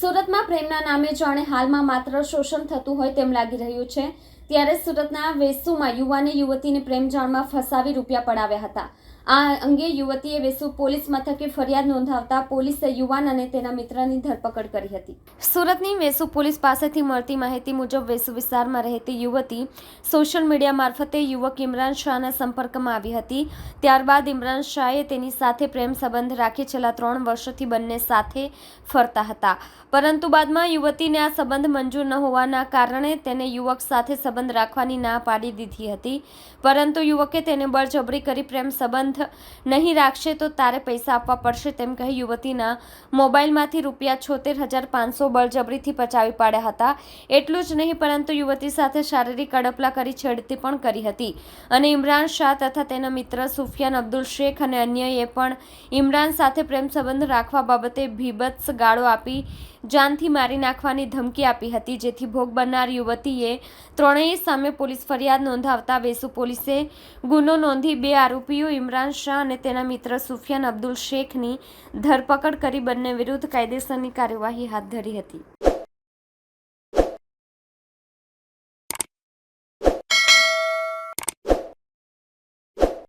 સુરતમાં પ્રેમના નામે જાણે હાલમાં માત્ર શોષણ થતું હોય તેમ લાગી રહ્યું છે. ત્યારે સુરતના વેસુમાં યુવાને યુવતીને પ્રેમ જાણમાં ફસાવી રૂપિયા પડાવ્યા હતા. આ અંગે યુવતીએ વેસુ પોલીસ મથકે ફરિયાદ નોંધાવતા પોલીસે યુવાન અને તેના મિત્રની ધરપકડ કરી હતી. સુરતની વેસુ પોલીસ પાસેથી મળતી માહિતી મુજબ વેસુ વિસ્તારમાં રહેતી યુવતી સોશિયલ મીડિયા મારફતે યુવક ઇમરાન શાહના સંપર્કમાં આવી હતી. ત્યારબાદ ઇમરાન શાહે તેની સાથે પ્રેમ સંબંધ રાખી છેલ્લા ત્રણ વર્ષોથી બંને સાથે ફરતા હતા. પરંતુ બાદમાં યુવતીને આ સંબંધ મંજૂર ન હોવાના કારણે તેને યુવક સાથે સંબંધ રાખવાની ના પાડી દીધી હતી. પરંતુ યુવકે તેને બળજબરી કરી પ્રેમ સંબંધ નહીં રાખશે તો તારે પૈસા આપવા પડશે તેમ કહી યુવતીના મોબાઈલમાંથી રૂપિયા છોતેર હજાર પાંચસો બળજબરીથી પચાવી પાડ્યા હતા. એટલું જ નહીં, પરંતુ યુવતી સાથે શારીરિક અડપલા કરી છેડતી પણ કરી હતી. અને ઇમરાન શાહ તથા તેના મિત્ર સુફિયાન, અબ્દુલ શેખ અને અન્યએ પણ ઇમરાન સાથે પ્રેમ સંબંધ રાખવા બાબતે ભીભત્સ ગાળો આપી, જાનથી મારી નાખવાની ધમકી આપી હતી, જેથી ભોગ બનનાર યુવતીએ ત્રણેય સામે પોલીસ ફરિયાદ નોંધાવતા વેસુ પોલીસે ગુનો નોંધી બે આરોપીઓ ઇમરાન શાહ અને તેના મિત્ર સુફિયાન અબ્દુલ શેખની ધરપકડ કરી બંને વિરુદ્ધ કાયદેસરની કાર્યવાહી હાથ ધરી હતી.